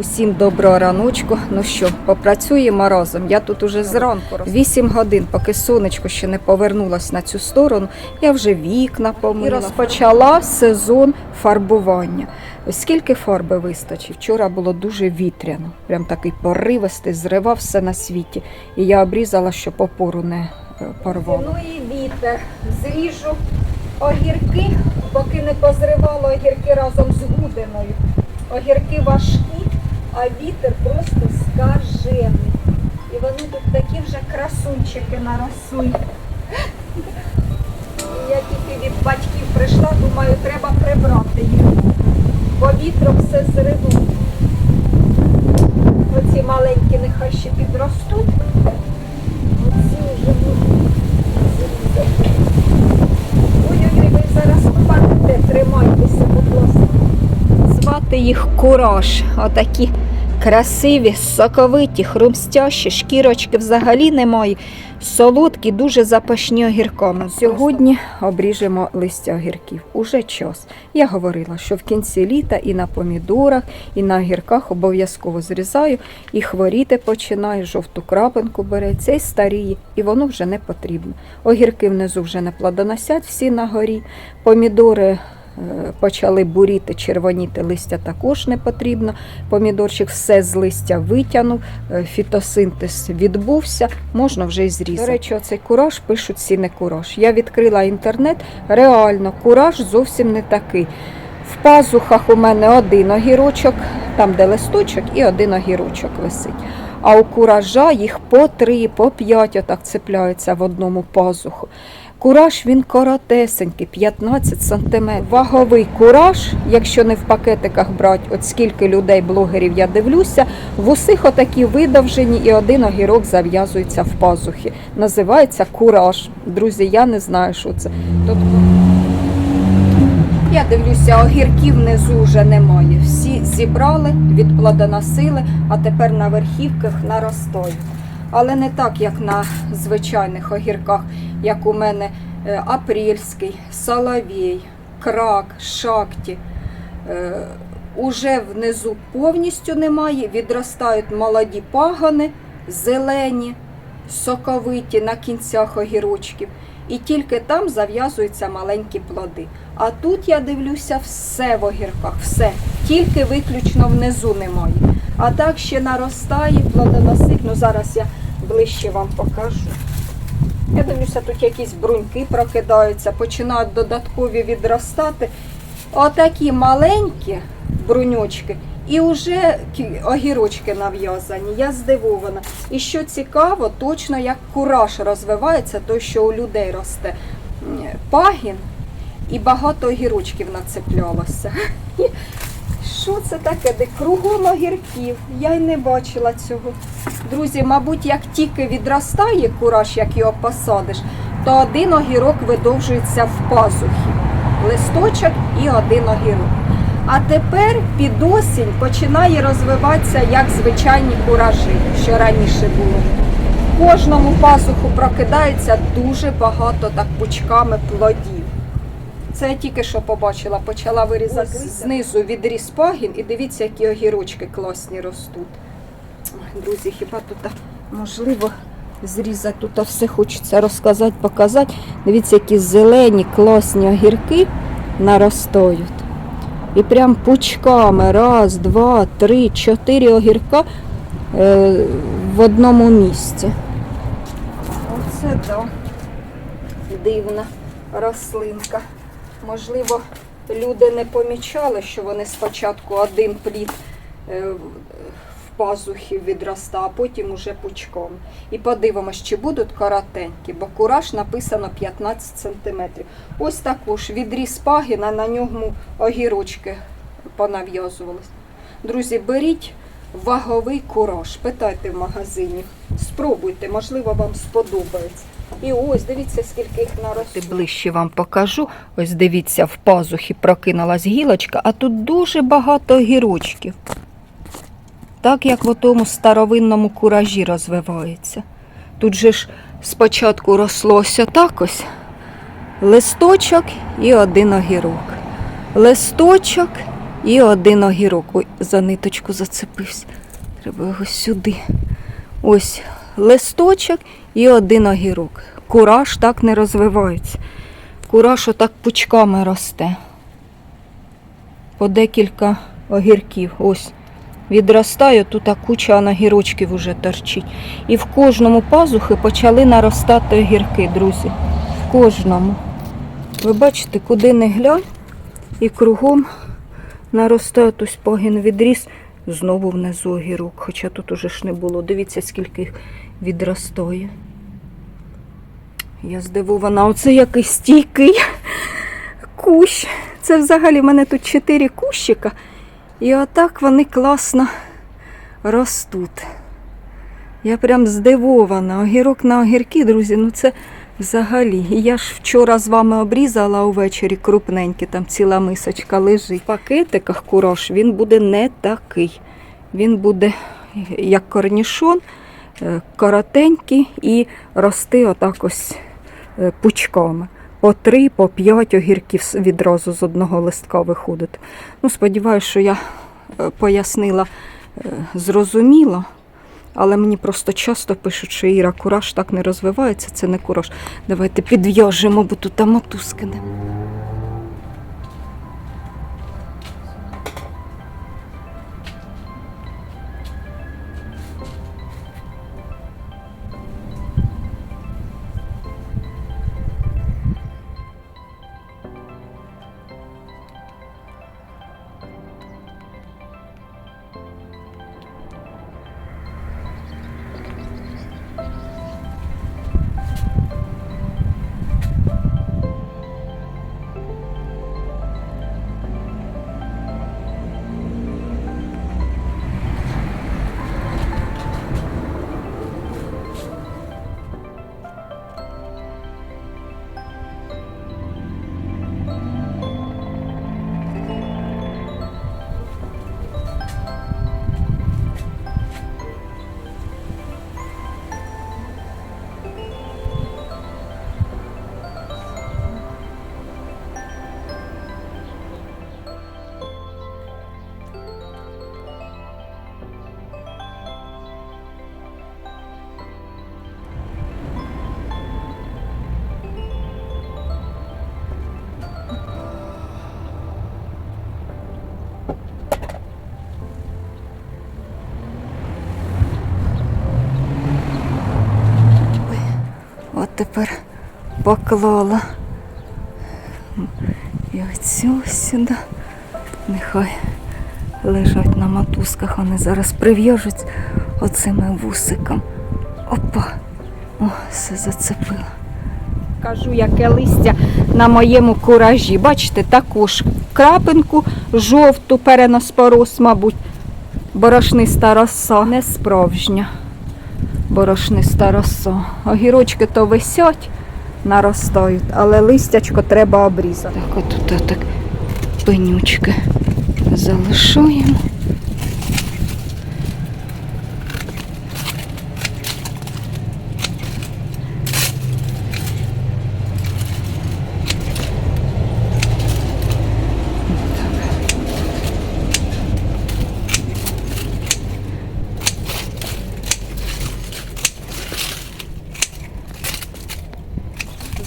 Усім доброго раночку. Ну що, попрацюємо разом. Я тут уже зранку. 8 годин, поки сонечко ще не повернулось на цю сторону, я вже вікна помила. І розпочала сезон фарбування. Ось скільки фарби вистачить. Вчора було дуже вітряно, прям такий поривистий, зривав все на світі. І я обрізала, щоб опору не е, порвало. Ну і вітер. Зріжу огірки, поки не позривало огірки разом з гудиною. Огірки важкі, а вітер просто скажений. І вони тут такі вже красунчики наросли. Я тільки від батьків прийшла, думаю, треба прибрати їх. Бо вітром все зриву. Оці маленькі нехай ще підростуть. Оці вже будуть зрізати. Ой-ой-ой, ви зараз впадете, тримайтеся, будь ласка. Звати їх кураж. Отакі красиві, соковиті, хрумстящі, шкірочки взагалі немає. Солодкі, дуже запашні огірками. Сьогодні обріжемо листя огірків. Уже час. Я говорила, що в кінці літа і на помідорах, і на огірках обов'язково зрізаю, і хворіти починає, жовту крапинку бере, цей старіє, і воно вже не потрібно. Огірки внизу вже не плодоносять, всі на горі. Помідори почали буріти, червоніти, листя також не потрібно. Помідорчик все з листя витягнув, е, фітосинтез відбувся, можна вже і зрізати. До речі, оцей кураж пишуть сіне кураж. Я відкрила інтернет, реально кураж зовсім не такий. В пазухах у мене один огірочок, там де листочок, і один огірочок висить. А у куража їх по три, по п'ять отак цепляються в одному пазуху. Кураж він коротесенький, 15 см. Ваговий кураж, якщо не в пакетиках брати, от скільки людей, блогерів я дивлюся, в усіх отакі видовжені і один огірок зав'язується в пазухи. Називається кураж. Друзі, я не знаю, що це. Тобто я дивлюся, огірків внизу вже немає. Всі зібрали, відплодоносили, а тепер на верхівках наростають. Але не так, як на звичайних огірках, як у мене е, апрельський, соловій, крак, шакті. Е, Уже внизу повністю немає, відростають молоді пагони, зелені, соковиті на кінцях огірочків. І тільки там зав'язуються маленькі плоди. А тут я дивлюся все в огірках, все. Тільки виключно внизу немає. А так ще наростає, плодоносить. Ну зараз я ближче вам покажу. Я дивлюся, тут якісь бруньки прокидаються, починають додаткові відростати. Отакі маленькі бруньочки і вже огірочки нав'язані. Я здивована. І що цікаво, точно як кураж розвивається, той, що у людей росте пагін, і багато огірочків нацеплялося. Що це таке? Де кругом огірків? Я й не бачила цього. Друзі, мабуть, як тільки відростає кураж, як його посадиш, то один огірок видовжується в пазухі. Листочок і один огірок. А тепер під осінь починає розвиватися як звичайні куражі, що раніше було. Кожному пазуху прокидається дуже багато так пучками плодів. Це я тільки що побачила, почала вирізати знизу відріз пагін і дивіться, які огірочки класні ростуть. Ой, Друзі, хіба тут можливо зрізати тут все хочеться розказати, показати. Дивіться, які зелені класні огірки наростають. І прям пучками. Раз, два, три, чотири огірка е, в одному місці. Оце да. Дивна рослинка. Можливо, люди не помічали, що вони спочатку один плід е, в- пазухі відростав, а потім уже пучком. І подивимось, чи будуть коротенькі, бо кураж написано 15 см. Ось також відріз пагіна, на ньому огірочки понав'язувались. Друзі, беріть ваговий кураж, питайте в магазині, спробуйте, можливо, вам сподобається. І ось, дивіться, скільки їх наросли. Ближче вам покажу. Ось дивіться, в пазухі прокинулась гілочка, а тут дуже багато огірочків. Так як в тому старовинному куражі розвивається. Тут же ж спочатку рослося так ось листочок і один огірок. Листочок І один огірок. Ой, за ниточку зацепився. Треба його сюди. Ось листочок і один огірок. Кураж так не розвивається. Кураж отак пучками росте. По декілька огірків. Ось. Відростає, тут куча огірочків вже торчить. І в кожному пазухи почали наростати огірки, друзі. В кожному. Ви бачите, куди не глянь, і кругом наростає ось погін відріс. Знову внизу огірок, хоча тут уже ж не було. Дивіться, скільки їх відростає. Я здивована, оце який стійкий кущ. Це взагалі в мене тут чотири кущика. І отак вони класно ростуть. Я прям здивована. Огірок на огірки, друзі, ну це взагалі. Я ж вчора з вами обрізала увечері крупненькі, там ціла мисочка лежить. В пакетиках курош він буде не такий. Він буде як корнішон, е, коротенький і рости отак ось е, пучками. По три, по п'ять огірків відразу з одного листка виходить. Ну, сподіваюся, що я е, пояснила зрозуміло. Але мені просто часто пишуть, що Іра, кураж так не розвивається, це не кураж. Давайте підв'яжемо, бо тут там мотузки нема. Тепер поклала. І оцю сюди. Нехай лежать на мотузках, вони зараз прив'яжуть оцими вусиком. Опа! О, все зацепило. Кажу, яке листя на моєму куражі. Бачите, також крапинку жовту переноспорос, мабуть, борошниста роса, не справжня борошниста роса. Огірочки то висять, наростають, але листячко треба обрізати. Так отут так пенючки залишаємо.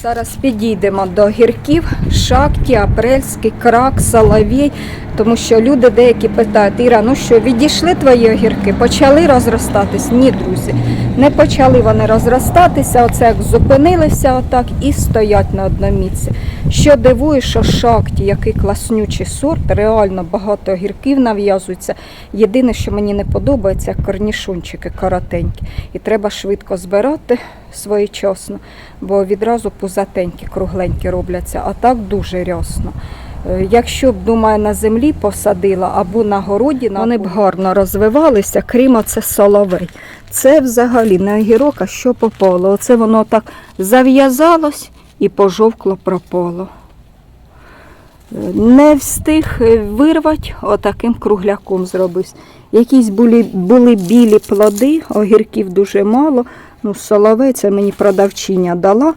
Зараз підійдемо до гірків, шакті, апрельський, крак, соловій, тому що люди деякі питають, Іра, ну що, відійшли твої огірки, почали розростатись? Ні, друзі, не почали вони розростатися, оце як зупинилися отак і стоять на одному місці. Що дивує, що шакті, який класнючий сорт, реально багато огірків нав'язується. Єдине, що мені не подобається, корнішончики коротенькі. І треба швидко збирати своєчасно, бо відразу пузатенькі, кругленькі робляться, а так дуже рясно. Е, Якщо б, думаю, на землі посадила або на городі, вони б гарно розвивалися, крім оце соловей. Це взагалі не огірок, а що попало. Оце воно так зав'язалось і пожовкло пропало. Е, Не встиг е, вирвати, отаким кругляком зробився. Якісь були, були білі плоди, огірків дуже мало. Ну, соловей мені продавчиня дала.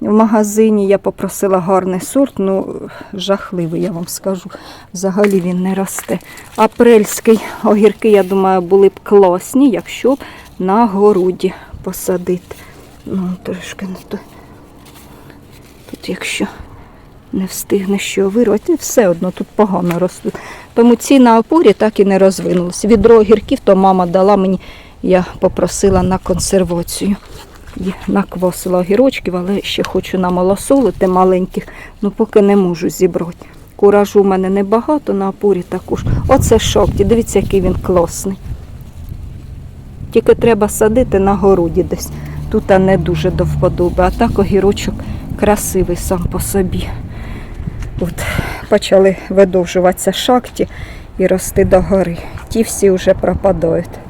в магазині. Я попросила гарний сорт, ну жахливий, я вам скажу. Взагалі він не росте. Апрельський огірки, я думаю, були б класні, якщо б на городі посадити. Ну, трошки не то. Тут якщо не встигне що вирвати, все одно тут погано ростуть. Тому ці на опорі так і не розвинулися. Відро огірків то мама дала мені, я попросила на консервацію. Наквасила огірочків, але ще хочу намалосолити маленьких, ну поки не можу зібрати. Куражу в мене небагато, на опорі також. Оце шокті, дивіться, який він класний. Тільки треба садити на городі десь. Тут не дуже до вподоби, а так огірочок красивий сам по собі. От почали видовжуватися шахті і рости до гори. Ті всі вже пропадають.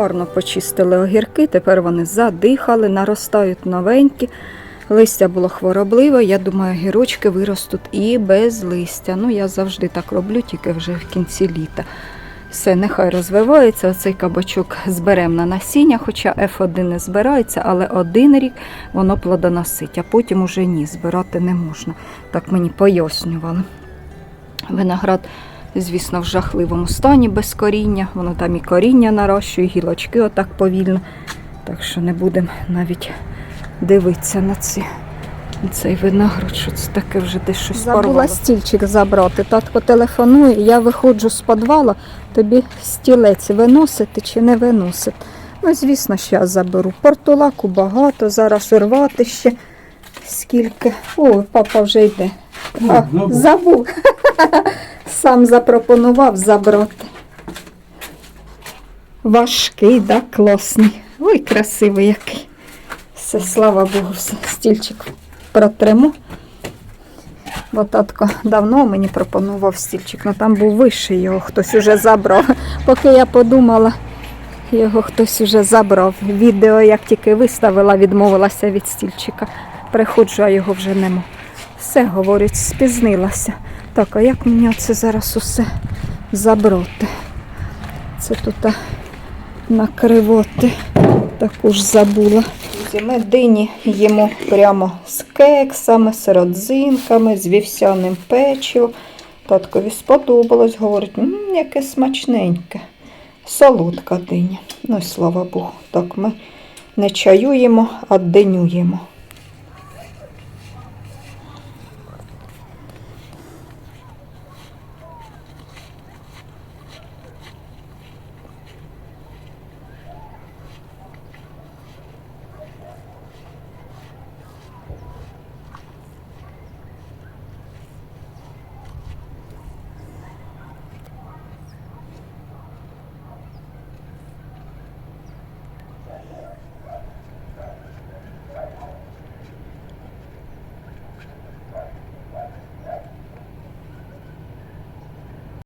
Гарно почистили огірки, тепер вони задихали, наростають новенькі. Листя було хворобливе, я думаю, огірочки виростуть і без листя. Ну, я завжди так роблю, тільки вже в кінці літа. Все, нехай розвивається. Оцей кабачок зберемо на насіння, хоча F1 не збирається, але один рік воно плодоносить, а потім уже ні, збирати не можна. Так мені пояснювали. Виноград, звісно, в жахливому стані без коріння. Воно там і коріння нарощує, і гілочки отак повільно. Так що не будемо навіть дивитися на ці. Цей виноград, що це таке вже десь щось Забула порвало. стільчик забрати. Татко телефонує, я виходжу з підвала, тобі стілець виносити чи не виносити. Ну, звісно, що я заберу. Портулаку багато, зараз рвати ще скільки. О, папа вже йде. А, забув. забув. Сам запропонував забрати. Важкий, да, класний. Ой, красивий який. Все, слава Богу, все, стільчик протрему. Бо татко давно мені пропонував стільчик, але там був вищий, його хтось уже забрав. Поки я подумала, його хтось уже забрав. Відео, як тільки виставила, відмовилася від стільчика. Приходжу, а його вже нема. Все, говорить, спізнилася. Так, а як мені це зараз усе забрати? Це тут накривати. Також забула. Ми дині їмо прямо з кексами, з родзинками, з вівсяним печивом. Таткові сподобалось, говорить, «М, яке смачненьке. Солодка диня. Ну, і слава Богу. Так, ми не чаюємо, а динюємо.